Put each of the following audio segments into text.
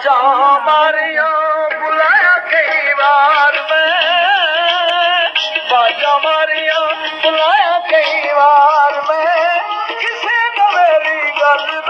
ਬਾਜਾ ਮਾਰੀਆਂ ਬੁਲਾਇਆ ਕਈ ਵਾਰ ਮੈਂ। ਬਾਜਾ ਮਾਰੀਆਂ ਬੁਲਾਇਆ ਕਈ ਵਾਰ ਮੈਂ। ਕਿਸੇ ਨੇ ਮੇਰੀ ਗੱਲ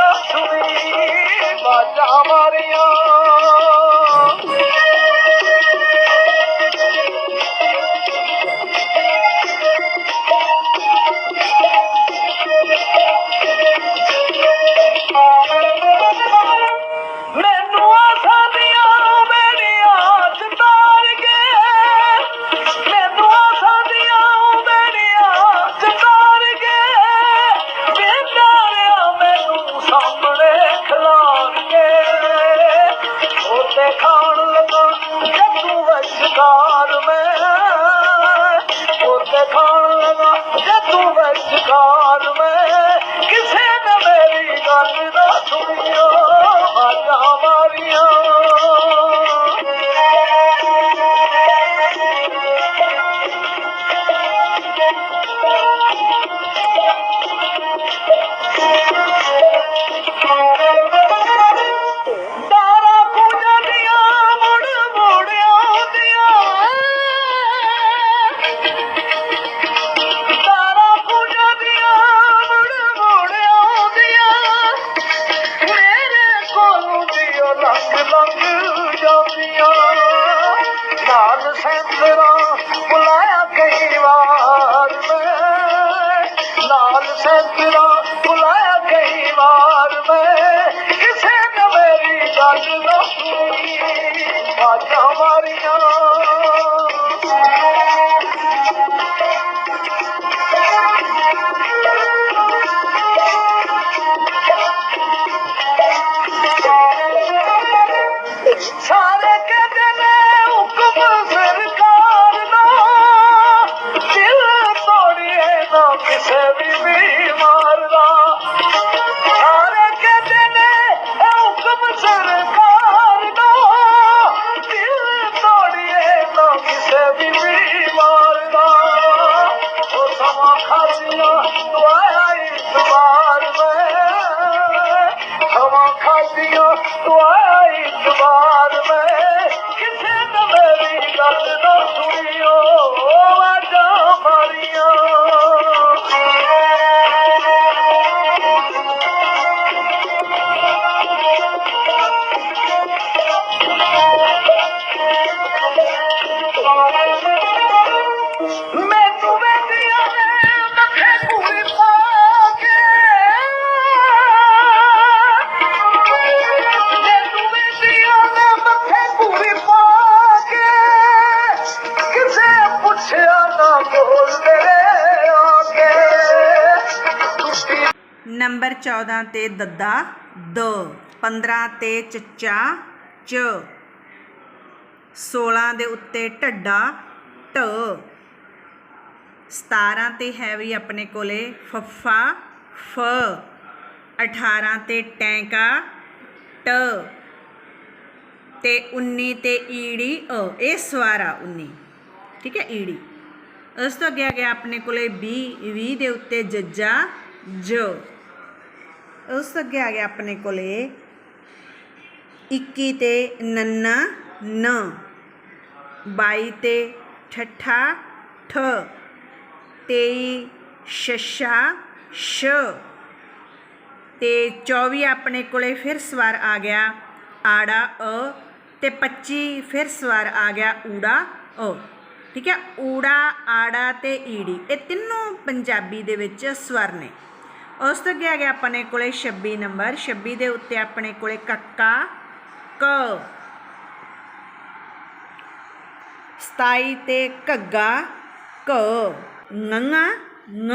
ਸੈਂਤਰਾ ਬੁਲਾਇਆ ਕਈ ਵਾਰ ਮੈਂ। ਲਾਲ ਸੈਂਤਰਾ ਬੁਲਾਇਆ ਕਈ ਵਾਰ ਮੈਂ। ਕਿਸੇ ਨੇ ਮੇਰੀ ਗੱਲ ਨਾ ਸੁਣੀ। ਆਜਾ ਮਾਰੀਆਂ ਨੰਬਰ 14 ਤੇ ਦੱਦਾ, ਦ 15 ਤੇ ਚੱਚਾ, ਚ। 16 ਦੇ ਉੱਤੇ ਢੱਡਾ ਢ 17 ਤੇ ਹੈ ਵੀ ਆਪਣੇ ਕੋਲੇ, ਫੱਫਾ, ਫ। 18 ਤੇ ਟੈਂਕਾ, ਟ। ਤੇ 19 ਤੇ ਈੜੀ, ਅ। ਇਹ ਸਵਾਰਾ 19 ਠੀਕ ਹੈ, ਈੜੀ। ਉਸ ਤੋਂ ਅੱਗੇ ਆ ਗਿਆ ਆਪਣੇ ਕੋਲੇ 20 20 ਦੇ ਉੱਤੇ ਜੱਜਾ, ਜ। ਉਸ ਤੋਂ ਅੱਗੇ ਆ ਗਿਆ ਆਪਣੇ ਕੋਲੇ। 21 ਤੇ ਨੰਨਾ, ਨ। 22 ਤੇ ਠੱਠਾ, ਠ। 23 ਸ਼ਸ਼ਾ ਸ਼ ਤੇ 24 ਆਪਣੇ ਕੋਲੇ ਫਿਰ ਸਵਾਰ ਆ ਗਿਆ ਆੜਾ, ਅ। ਤੇ 25 ਫਿਰ ਸਵਾਰ ਆ ਗਿਆ ਊੜਾ, ਅ। ਠੀਕ ਹੈ? ਊੜਾ, ਆੜਾ ਤੇ ਈੜੀ। ਇਹ ਤਿੰਨੋਂ ਪੰਜਾਬੀ ਦੇ ਵਿੱਚ ਸਵਰ ਨੇ। ਉਸ ਤੋਂ ਅੱਗੇ ਆ ਗਿਆ ਆਪਣੇ ਕੋਲੇ 26 ਨੰਬਰ 26 ਦੇ ਉੱਤੇ ਆਪਣੇ ਕੋਲੇ ਕੱਕਾ, ਕ। 27 ਤੇ ਘੱਗਾ, ਕ। ngੰਗਾ ङ